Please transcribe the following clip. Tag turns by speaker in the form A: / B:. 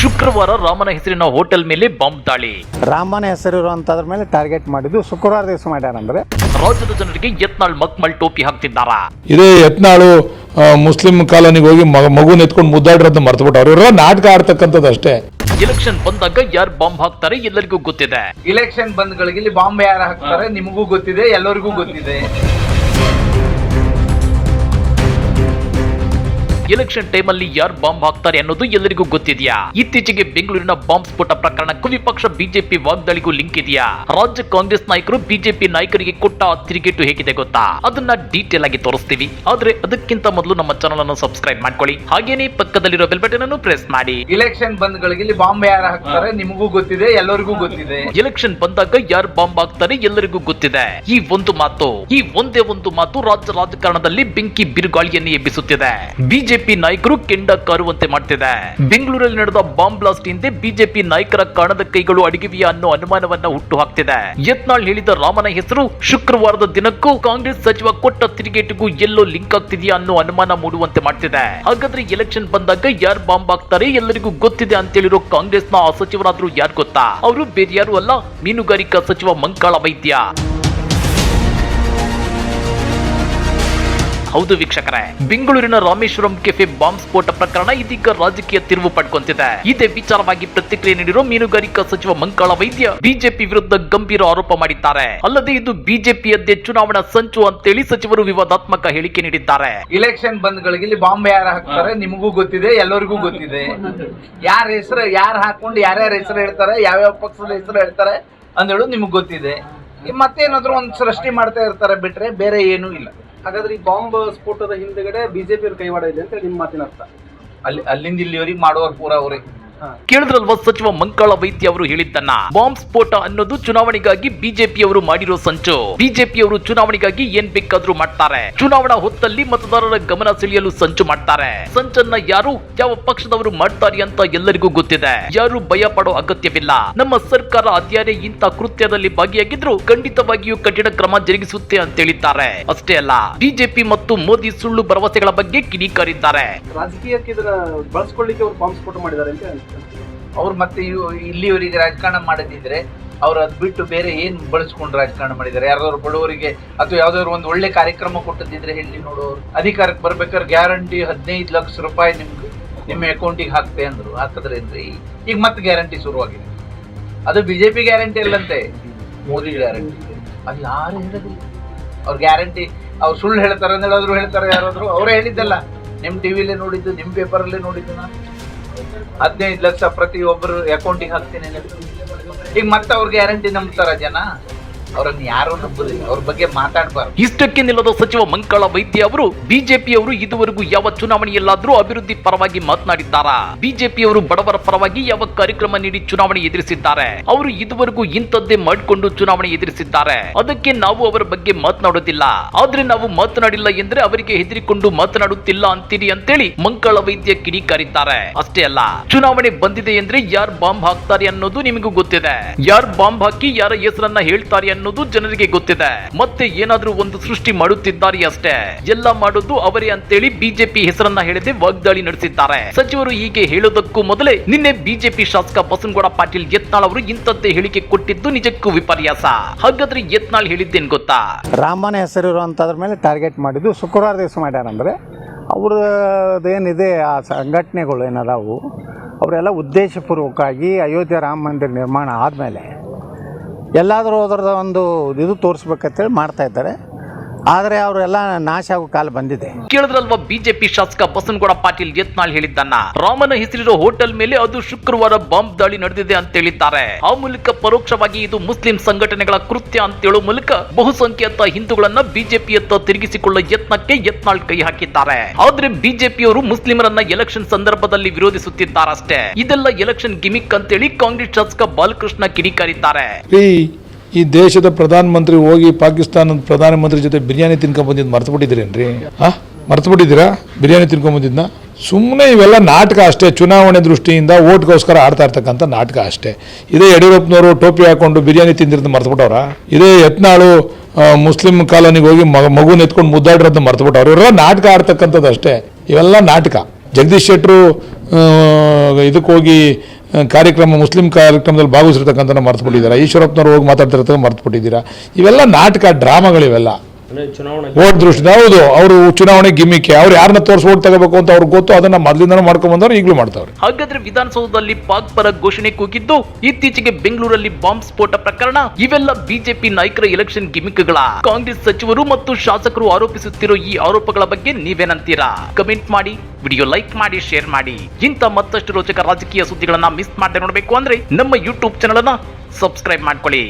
A: ಶುಕ್ರವಾರ ರಾಮನ ಹೆಸರಿನ ಹೋಟೆಲ್ ಮೇಲೆ ಬಾಂಬ್ ದಾಳಿ.
B: ರಾಮನ ಹೆಸರಿರುವಂಥದ್ರ ಮೇಲೆ ಟಾರ್ಗೆಟ್ ಮಾಡಿದ್ದು ಶುಕ್ರವಾರ ದಿವಸ ಮಾಡ್ಯಾರಂದ್ರೆ
A: ರಾಜ್ಯದ ಜನರಿಗೆ ಯತ್ನಾಳ್ ಮಕ್ಮಲ್ ಟೋಪಿ ಹಾಕ್ತಿದ್ದಾರ?
C: ಇದೇ ಯತ್ನಾಳು ಮುಸ್ಲಿಂ ಕಾಲೋನಿಗೆ ಹೋಗಿ ಮಗ ಮಗುನ ಎತ್ಕೊಂಡು ಮುದ್ದಾಡಿರೋದನ್ನ ಮರ್ತುಬಿಟ್ಟು ಅವರೆಲ್ಲ ನಾಟಕ ಆಡ್ತಕ್ಕಂಥದ್ದು ಅಷ್ಟೇ.
A: ಎಲೆಕ್ಷನ್ ಬಂದಾಗ ಯಾರು ಬಾಂಬ್ ಹಾಕ್ತಾರೆ ಎಲ್ಲರಿಗೂ ಗೊತ್ತಿದೆ.
D: ಇಲೆಕ್ಷನ್ ಬಂದ್ಗಳಿಗೆ ಇಲ್ಲಿ ಬಾಂಬ್ ಯಾರು ಹಾಕ್ತಾರೆ ನಿಮಗೂ ಗೊತ್ತಿದೆ ಎಲ್ಲರಿಗೂ ಗೊತ್ತಿದೆ.
A: ಎಲೆಕ್ಷನ್ ಅಲ್ಲಿ ಯಾರು ಬಾಂಬ್ ಹಾಕ್ತಾರೆ ಅನ್ನೋದು ಎಲ್ಲರಿಗೂ ಗೊತ್ತಿದೆಯಾ? ಇತ್ತೀಚೆಗೆ ಬೆಂಗಳೂರಿನ ಬಾಂಬ್ ಸ್ಫೋಟ ಪ್ರಕರಣಕ್ಕೂ ವಿಪಕ್ಷ ಬಿಜೆಪಿ ವಾಗ್ದಾಳಿಗೂ ಲಿಂಕ್ ಇದೆಯಾ? ರಾಜ್ಯ ಕಾಂಗ್ರೆಸ್ ನಾಯಕರು ಬಿಜೆಪಿ ನಾಯಕರಿಗೆ ಕೊಟ್ಟ ತಿರುಗೇಟು ಹೇಗಿದೆ ಗೊತ್ತಾ? ಅದನ್ನ ಡೀಟೇಲ್ ಆಗಿ ತೋರಿಸ್ತೀವಿ. ಆದ್ರೆ ಅದಕ್ಕಿಂತ ಮೊದಲು ನಮ್ಮ ಚಾನಲ್ ಅನ್ನು ಸಬ್ಸ್ಕ್ರೈಬ್ ಮಾಡ್ಕೊಳ್ಳಿ. ಹಾಗೇನೆ ಪಕ್ಕದಲ್ಲಿರೋ ಬೆಲ್ ಬಟನ್ ಅನ್ನು ಪ್ರೆಸ್ ಮಾಡಿ.
D: ಇಲೆಕ್ಷನ್ ಬಂದ್ಗಳಿಗೆ ಇಲ್ಲಿ ಬಾಂಬ್ ಯಾರು ಹಾಕ್ತಾರೆ ನಿಮಗೂ ಗೊತ್ತಿದೆ ಎಲ್ಲರಿಗೂ ಗೊತ್ತಿದೆ.
A: ಎಲೆಕ್ಷನ್ ಬಂದಾಗ ಯಾರು ಬಾಂಬ್ ಹಾಕ್ತಾರೆ ಎಲ್ಲರಿಗೂ ಗೊತ್ತಿದೆ. ಈ ಒಂದು ಮಾತು ಈ ಒಂದೇ ಒಂದು ಮಾತು ರಾಜ್ಯ ರಾಜಕಾರಣದಲ್ಲಿ ಬೆಂಕಿ ಬಿರುಗಾಳಿಯನ್ನು ಎಬ್ಬಿಸುತ್ತಿದೆ. ಬಿಜೆಪಿ ನಾಯಕರು ಕೆಂಡ ಕಾರುವಂತೆ ಮಾಡ್ತಿದೆ. ಬೆಂಗಳೂರಲ್ಲಿ ನಡೆದ ಬಾಂಬ್ ಬ್ಲಾಸ್ಟ್ ಹಿಂದೆ ಬಿಜೆಪಿ ನಾಯಕರ ಕೈಗಳು ಅಡಗಿವೆಯಾ ಅನ್ನೋ ಅನುಮಾನವನ್ನ ಹುಟ್ಟು ಹಾಕ್ತಿದೆ ಯತ್ನಾಳ್ ಹೇಳಿದ ರಾಮನ ಹೆಸರು ಶುಕ್ರವಾರದ ದಿನಕ್ಕೂ ಕಾಂಗ್ರೆಸ್ ಸಚಿವ ಕೊಟ್ಟ ತಿರುಗೇಟಿಗೂ ಎಲ್ಲೋ ಲಿಂಕ್ ಆಗ್ತಿದೆಯಾ ಅನ್ನೋ ಅನುಮಾನ ಮೂಡುವಂತೆ ಮಾಡ್ತಿದೆ. ಹಾಗಾದ್ರೆ ಎಲೆಕ್ಷನ್ ಬಂದಾಗ ಯಾರು ಬಾಂಬ್ ಹಾಕ್ತಾರೆ ಎಲ್ಲರಿಗೂ ಗೊತ್ತಿದೆ ಅಂತ ಹೇಳಿರೋ ಕಾಂಗ್ರೆಸ್ನ ಆ ಸಚಿವರಾದ್ರೂ ಯಾರು ಗೊತ್ತಾ? ಅವರು ಬೇರೆ ಯಾರು ಅಲ್ಲ, ಮೀನುಗಾರಿಕಾ ಸಚಿವ ಮಂಕಾಳ ವೈದ್ಯ. ಹೌದು ವೀಕ್ಷಕರೇ. ಬೆಂಗಳೂರಿನ ರಾಮೇಶ್ವರಂ ಕೆಫೆ ಬಾಂಬ್ ಸ್ಫೋಟ ಪ್ರಕರಣ ಇದೀಗ ರಾಜಕೀಯ ತಿರುವು ಪಡ್ಕೊಂತಿದೆ. ಇದೇ ವಿಚಾರವಾಗಿ ಪ್ರತಿಕ್ರಿಯೆ ನೀಡಿರುವ ಮೀನುಗಾರಿಕಾ ಸಚಿವ ಮಂಕಾಳ ವೈದ್ಯ ಬಿಜೆಪಿ ವಿರುದ್ಧ ಗಂಭೀರ ಆರೋಪ ಮಾಡಿದ್ದಾರೆ. ಅಲ್ಲದೆ ಇದು ಬಿಜೆಪಿಯದ್ದೇ ಚುನಾವಣಾ ಸಂಚು ಅಂತೇಳಿ ಸಚಿವರು ವಿವಾದಾತ್ಮಕ ಹೇಳಿಕೆ ನೀಡಿದ್ದಾರೆ.
D: ಇಲೆಕ್ಷನ್ ಬಂದ್ಗಳಿಗೆ ಇಲ್ಲಿ ಬಾಂಬ್ ಯಾರು ಹಾಕ್ತಾರೆ ನಿಮಗೂ ಗೊತ್ತಿದೆ, ಎಲ್ಲರಿಗೂ ಗೊತ್ತಿದೆ. ಯಾರ ಹೆಸರು, ಯಾರು ಹಾಕೊಂಡು ಯಾರ್ಯಾರ ಹೆಸರು ಹೇಳ್ತಾರೆ, ಯಾವ್ಯಾವ ಪಕ್ಷದ ಹೆಸರು ಹೇಳ್ತಾರೆ ಅಂದೇಳು ನಿಮ್ಗೆ ಗೊತ್ತಿದೆ. ಮತ್ತೇನಾದ್ರೂ ಒಂದು ಸೃಷ್ಟಿ ಮಾಡ್ತಾ ಇರ್ತಾರೆ ಬಿಟ್ರೆ ಬೇರೆ ಏನೂ ಇಲ್ಲ.
E: ಹಾಗಾದ್ರೆ ಈ ಬಾಂಬ್ ಸ್ಫೋಟದ ಹಿಂದೆಗಡೆ ಬಿಜೆಪಿ ಅವ್ರ ಕೈವಾಡ ಇದೆ ಅಂತ ನಿಮ್ಮ ಮಾತಿನ ಅರ್ಥ.
D: ಅಲ್ಲಿ ಅಲ್ಲಿಂದ ಇಲ್ಲಿವರೆಗೆ ಮಾಡುವಾಗ ಪೂರ ಅವರೇ.
A: ಕೇಳಿದ್ರಲ್ವ ಸಚಿವ ಮಂಕಾಳ ವೈದ್ಯ ಅವರು ಹೇಳಿದ್ದನ್ನ? ಬಾಂಬ್ ಸ್ಫೋಟ ಅನ್ನೋದು ಚುನಾವಣೆಗಾಗಿ ಬಿಜೆಪಿಯವರು ಮಾಡಿರೋ ಸಂಚು. ಬಿಜೆಪಿಯವರು ಚುನಾವಣೆಗಾಗಿ ಏನ್ ಬೇಕಾದ್ರೂ ಮಾಡ್ತಾರೆ. ಚುನಾವಣಾ ಹೊತ್ತಲ್ಲಿ ಮತದಾರರ ಗಮನ ಸೆಳೆಯಲು ಸಂಚು ಮಾಡ್ತಾರೆ. ಸಂಚನ್ನ ಯಾರು, ಯಾವ ಪಕ್ಷದವರು ಮಾಡ್ತಾರೆ ಅಂತ ಎಲ್ಲರಿಗೂ ಗೊತ್ತಿದೆ. ಯಾರು ಭಯ ಪಡೋ ಅಗತ್ಯವಿಲ್ಲ. ನಮ್ಮ ಸರ್ಕಾರ ಅದ್ಯಾರೇ ಇಂತ ಕೃತ್ಯದಲ್ಲಿ ಭಾಗಿಯಾಗಿದ್ರು ಖಂಡಿತವಾಗಿಯೂ ಕಠಿಣ ಕ್ರಮ ಜರುಗಿಸುತ್ತೆ ಅಂತ ಹೇಳಿದ್ದಾರೆ. ಅಷ್ಟೇ ಅಲ್ಲ, ಬಿಜೆಪಿ ಮತ್ತು ಮೋದಿ ಸುಳ್ಳು ಭರವಸೆಗಳ ಬಗ್ಗೆ ಕಿಡಿಕಾರಿದ್ದಾರೆ.
E: ರಾಜಕೀಯಕ್ಕೆ ಬಳಸ್ಕೊಳ್ಳಿಕ್ಕೆ ಅವರು ಬಾಂಬ್ ಸ್ಫೋಟ ಮಾಡಿದ್ದಾರೆ ಅಂತ.
D: ಅವ್ರು ಮತ್ತೆ ಇಲ್ಲಿವರಿಗೆ ರಾಜಕಾರಣ ಮಾಡದಿದ್ರೆ ಅವ್ರು ಅದ್ ಬಿಟ್ಟು ಬೇರೆ ಏನ್ ಬಳಸ್ಕೊಂಡು ರಾಜಕಾರಣ ಮಾಡಿದ್ದಾರೆ? ಯಾರಾದ್ರು ಬಡವರಿಗೆ ಅಥವಾ ಯಾವ್ದಾದ್ರು ಒಂದು ಒಳ್ಳೆ ಕಾರ್ಯಕ್ರಮ ಕೊಟ್ಟದಿದ್ರೆ ಹೇಳಿ ನೋಡೋರು ಅಧಿಕಾರಕ್ಕೆ ಬರ್ಬೇಕಾದ್ರೆ ಗ್ಯಾರಂಟಿ ಹದಿನೈದು ಲಕ್ಷ ರೂಪಾಯಿ ನಿಮ್ಗೆ ನಿಮ್ಮ ಅಕೌಂಟಿಗೆ ಹಾಕ್ತೆ ಅಂದ್ರು. ಹಾಕಿದ್ರೇನ್ರಿ ಈಗ ಮತ್ತೆ ಗ್ಯಾರಂಟಿ ಶುರುವಾಗಿದೆ. ಅದು ಬಿಜೆಪಿ ಗ್ಯಾರಂಟಿ ಅಲ್ಲಂತೆ. ಮೋದಿ ಗ್ಯಾರಂಟಿ ಅದು ಯಾರು ಹೇಳೋದಿಲ್ಲ. ಅವ್ರ ಗ್ಯಾರಂಟಿ ಅವ್ರು ಸುಳ್ಳು ಹೇಳ್ತಾರೆ ಅಂತ ಹೇಳಿದ್ರು ಹೇಳ್ತಾರೆ ಯಾರಾದ್ರು. ಅವರೇ ಹೇಳಿದ್ದಲ್ಲ. ನಿಮ್ ಟಿವಿಲೇ ನೋಡಿದ್ದು ನಿಮ್ ಪೇಪರಲ್ಲೇ ನೋಡಿದ್ದು ನಾನು. ಹದಿನೈದು ಲಕ್ಷ ಪ್ರತಿ ಒಬ್ಬರು ಅಕೌಂಟಿಗೆ ಹಾಕ್ತೀನಿ. ಈಗ ಮತ್ತೆ ಅವ್ರ ಗ್ಯಾರಂಟಿ ನಂಬ್ತಾರ ಜನ ಅವ್ರನ್ನ ಯಾರು ನಂಬುದಿಲ್ಲ. ಅವ್ರ ಬಗ್ಗೆ ಮಾತಾಡ್ಬಾರ್ದು.
A: ಇಷ್ಟಕ್ಕೆ ನಿಲ್ಲದ ಸಚಿವ ಮಂಕಳ ವೈದ್ಯ ಅವರು ಬಿಜೆಪಿ ಅವರು ಇದುವರೆಗೂ ಯಾವ ಚುನಾವಣೆಯಲ್ಲಾದ್ರೂ ಅಭಿವೃದ್ಧಿ ಪರವಾಗಿ ಮಾತನಾಡಿದ್ದಾರಾ? ಬಿಜೆಪಿಯವರು ಬಡವರ ಪರವಾಗಿ ಯಾವ ಕಾರ್ಯಕ್ರಮ ನೀಡಿ ಚುನಾವಣೆ ಎದುರಿಸಿದ್ದಾರೆ? ಅವರು ಇದುವರೆಗೂ ಇಂಥದ್ದೇ ಮಾಡಿಕೊಂಡು ಚುನಾವಣೆ ಎದುರಿಸಿದ್ದಾರೆ. ಅದಕ್ಕೆ ನಾವು ಅವರ ಬಗ್ಗೆ ಮಾತನಾಡೋದಿಲ್ಲ ಆದ್ರೆ ನಾವು ಮಾತನಾಡಿಲ್ಲ ಎಂದ್ರೆ ಅವರಿಗೆ ಹೆದರಿಕೊಂಡು ಮಾತನಾಡುತ್ತಿಲ್ಲ ಅಂತೀರಿ ಅಂತೇಳಿ ಮಂಕಳ ವೈದ್ಯ ಕಿಡಿಕಾರಿದ್ದಾರೆ. ಅಷ್ಟೇ ಅಲ್ಲ, ಚುನಾವಣೆ ಬಂದಿದೆ ಎಂದ್ರೆ ಯಾರ್ ಬಾಂಬ್ ಹಾಕ್ತಾರೆ ಅನ್ನೋದು ನಿಮಗೂ ಗೊತ್ತಿದೆ. ಯಾರ್ ಬಾಂಬ್ ಹಾಕಿ ಯಾರ ಹೆಸರನ್ನ ಹೇಳ್ತಾರೆ ಅನ್ನೋದು ಜನರಿಗೆ ಗೊತ್ತಿದೆ. ಮತ್ತೆ ಏನಾದ್ರೂ ಒಂದು ಸೃಷ್ಟಿ ಮಾಡುತ್ತಿದ್ದಾರೆ ಅಷ್ಟೇ. ಎಲ್ಲ ಮಾಡೋದು ಅವರೇ ಅಂತೇಳಿ ಬಿಜೆಪಿ ಹೆಸರನ್ನ ಹೇಳದೆ ವಾಗ್ದಾಳಿ ನಡೆಸಿದ್ದಾರೆ. ಸಚಿವರು ಹೀಗೆ ಹೇಳೋದಕ್ಕೂ ಮೊದಲೇ ನಿನ್ನೆ ಬಿಜೆಪಿ ಶಾಸಕ ಬಸನಗೌಡ ಪಾಟೀಲ್ ಯತ್ನಾಳ್ ಅವರು ಇಂಥದ್ದೇ ಹೇಳಿಕೆ ಕೊಟ್ಟಿದ್ದು ನಿಜಕ್ಕೂ ವಿಪರ್ಯಾಸ. ಹಾಗಾದ್ರೆ ಯತ್ನಾಳ್ ಹೇಳಿದ್ದೇನ್ ಗೊತ್ತಾ?
B: ರಾಮನ ಹೆಸರಿರುವಂಥದ್ರ ಮೇಲೆ ಟಾರ್ಗೆಟ್ ಮಾಡಿದ್ದು ಶುಕ್ರವಾರ ದಿವಸ ಮಾಡ್ಯಾರಂದ್ರೆ ಅವ್ರದ್ದೇನಿದೆ ಆ ಸಂಘಟನೆಗಳು ಏನದಾವು, ಅವರೆಲ್ಲ ಉದ್ದೇಶಪೂರ್ವಕವಾಗಿ ಅಯೋಧ್ಯೆ ರಾಮ ಮಂದಿರ ನಿರ್ಮಾಣ ಆದಮೇಲೆ ಎಲ್ಲಾದರೂ ಅದರದ ಒಂದು ಇದು ತೋರಿಸ್ಬೇಕಂತೇಳಿ ಮಾಡ್ತಾ ಇದ್ದಾರೆ. ಆದರೆ ಅವರೆಲ್ಲ ನಾಶ ಆಗೋ ಕಾಲ ಬಂದಿದೆ.
A: ಕೇಳಿದ್ರಲ್ವಾ ಬಿಜೆಪಿ ಶಾಸಕ ಬಸನಗೌಡ ಪಾಟೀಲ್ ಯತ್ನಾಳ್ ಹೇಳಿದ್ದನ್ನ? ರಾಮನ ಹೆಸರಿರೋ ಹೋಟೆಲ್ ಮೇಲೆ ಅದು ಶುಕ್ರವಾರ ಬಾಂಬ್ ದಾಳಿ ನಡೆದಿದೆ ಅಂತ ಹೇಳಿದ್ದಾರೆ. ಆ ಮೂಲಕ ಪರೋಕ್ಷವಾಗಿ ಇದು ಮುಸ್ಲಿಂ ಸಂಘಟನೆಗಳ ಕೃತ್ಯ ಅಂತ ಹೇಳೋ ಮೂಲಕ ಬಹುಸಂಖ್ಯಾತ ಹಿಂದೂಗಳನ್ನ ಬಿಜೆಪಿಯತ್ತ ತಿರುಗಿಸಿಕೊಳ್ಳೋ ಯತ್ನಕ್ಕೆ ಯತ್ನಾಳ್ ಕೈ ಹಾಕಿದ್ದಾರೆ. ಆದ್ರೆ ಬಿಜೆಪಿಯವರು ಮುಸ್ಲಿಮರನ್ನ ಎಲೆಕ್ಷನ್ ಸಂದರ್ಭದಲ್ಲಿ ವಿರೋಧಿಸುತ್ತಿದ್ದಾರಷ್ಟೇ. ಇದೆಲ್ಲ ಎಲೆಕ್ಷನ್ ಗಿಮಿಕ್ ಅಂತೇಳಿ ಕಾಂಗ್ರೆಸ್ ಶಾಸಕ ಬಾಲಕೃಷ್ಣ ಕಿಡಿಕಾರಿದ್ದಾರೆ.
C: ಈ ದೇಶದ ಪ್ರಧಾನಮಂತ್ರಿ ಹೋಗಿ ಪಾಕಿಸ್ತಾನದ ಪ್ರಧಾನಮಂತ್ರಿ ಜೊತೆ ಬಿರಿಯಾನಿ ತಿನ್ಕೊಂಬಂದಿದ್ದು ಮರ್ತು ಬಿಟ್ಟಿದ್ದೀರೇನ್ರಿ ಹಾ? ಮರ್ತು ಬಿಟ್ಟಿದ್ದೀರಾ ಬಿರಿಯಾನಿ ತಿನ್ಕೊಂಬಂದಿದ್ದನ್ನ ಸುಮ್ಮನೆ ಇವೆಲ್ಲ ನಾಟಕ ಅಷ್ಟೇ, ಚುನಾವಣೆ ದೃಷ್ಟಿಯಿಂದ ಓಟ್ಗೋಸ್ಕರ ಆಡ್ತಾ ಇರ್ತಕ್ಕಂಥ ನಾಟಕ ಅಷ್ಟೇ. ಇದೇ ಯಡಿಯೂರಪ್ಪನವರು ಟೋಪಿ ಹಾಕೊಂಡು ಬಿರಿಯಾನಿ ತಿಂದಿರೋದು ಮರ್ತುಬಿಟ್ಟವ್ರ? ಇದೇ ಯತ್ನಾಳು ಮುಸ್ಲಿಂ ಕಾಲೋನಿಗೆ ಹೋಗಿ ಮಗ ಮಗುನ ಎತ್ಕೊಂಡು ಮುದ್ದಾಡಿರೋದನ್ನ ಮರ್ತುಬಿಟ್ಟವ್ರು. ಇವರೆಲ್ಲ ನಾಟಕ ಆಡ್ತಕ್ಕಂಥದ್ದು ಅಷ್ಟೇ. ಇವೆಲ್ಲ ನಾಟಕ. ಜಗದೀಶ್ ಶೆಟ್ಟರು ಇದಕ್ಕೆ ಹೋಗಿ ಕಾರ್ಯಕ್ರಮ, ಮುಸ್ಲಿಂ ಕಾರ್ಯಕ್ರಮದಲ್ಲಿ ಭಾಗವಹಿಸಿರ್ತಕ್ಕಂಥ ಮರ್ತು ಬಿಟ್ಟಿದ್ದೀರಾ ಈಶ್ವರಪ್ಪನವ್ರು ಹೋಗಿ ಮಾತಾಡ್ತಿರ್ತಕ್ಕಂಥ ಮರ್ತು ಬಿಟ್ಟಿದ್ದೀರಾ ಇವೆಲ್ಲ ನಾಟಕ, ಡ್ರಾಮಾಗಳಿವೆಲ್ಲ. ಓಟ್ ದೃಷ್ಟಿ ಹೌದು ಅವರು ಚುನಾವಣೆ ಗಿಮ್ಮಿಕೆ ಅವ್ರು ಯಾರನ್ನ ತೋರಿಸಿ ಓಟ್ ತಗೋಬೇಕು ಅಂತ ಅವ್ರಿಗೆ ಗೊತ್ತು ಅದನ್ನ ಮೊದಲಿಂದ ಮಾಡ್ಕೊಂಡ್ ಬಂದವ್ರು ಈಗಲೂ ಮಾಡ್ತಾವ್ರೆ.
A: ಹಾಗಾದ್ರೆ ವಿಧಾನಸೌಧದಲ್ಲಿ ಪಾಕ್ ಪರ ಘೋಷಣೆ ಕೂಗಿದ್ದು ಇತ್ತೀಚೆಗೆ ಬೆಂಗಳೂರಲ್ಲಿ ಬಾಂಬ್ ಸ್ಫೋಟ ಪ್ರಕರಣ ಇವೆಲ್ಲ ಬಿಜೆಪಿ ನಾಯಕರ ಎಲೆಕ್ಷನ್ ಗಿಮಿಕ್ಗಳ ಕಾಂಗ್ರೆಸ್ ಸಚಿವರು ಮತ್ತು ಶಾಸಕರು ಆರೋಪಿಸುತ್ತಿರೋ ಈ ಆರೋಪಗಳ ಬಗ್ಗೆ ನೀವೇನಂತೀರಾ? ಕಮೆಂಟ್ ಮಾಡಿ ವಿಡಿಯೋ ಲೈಕ್ ಮಾಡಿ ಶೇರ್ ಮಾಡಿ. ಇಂಥ ಮತ್ತಷ್ಟು ರೋಚಕ ರಾಜಕೀಯ ಸುದ್ದಿಗಳನ್ನ ಮಿಸ್ ಮಾಡದೆ ನೋಡಬೇಕು ಅಂದ್ರೆ ನಮ್ಮ ಯೂಟ್ಯೂಬ್ ಚಾನಲ್ ಅನ್ನ ಸಬ್ಸ್ಕ್ರೈಬ್ ಮಾಡ್ಕೊಳ್ಳಿ.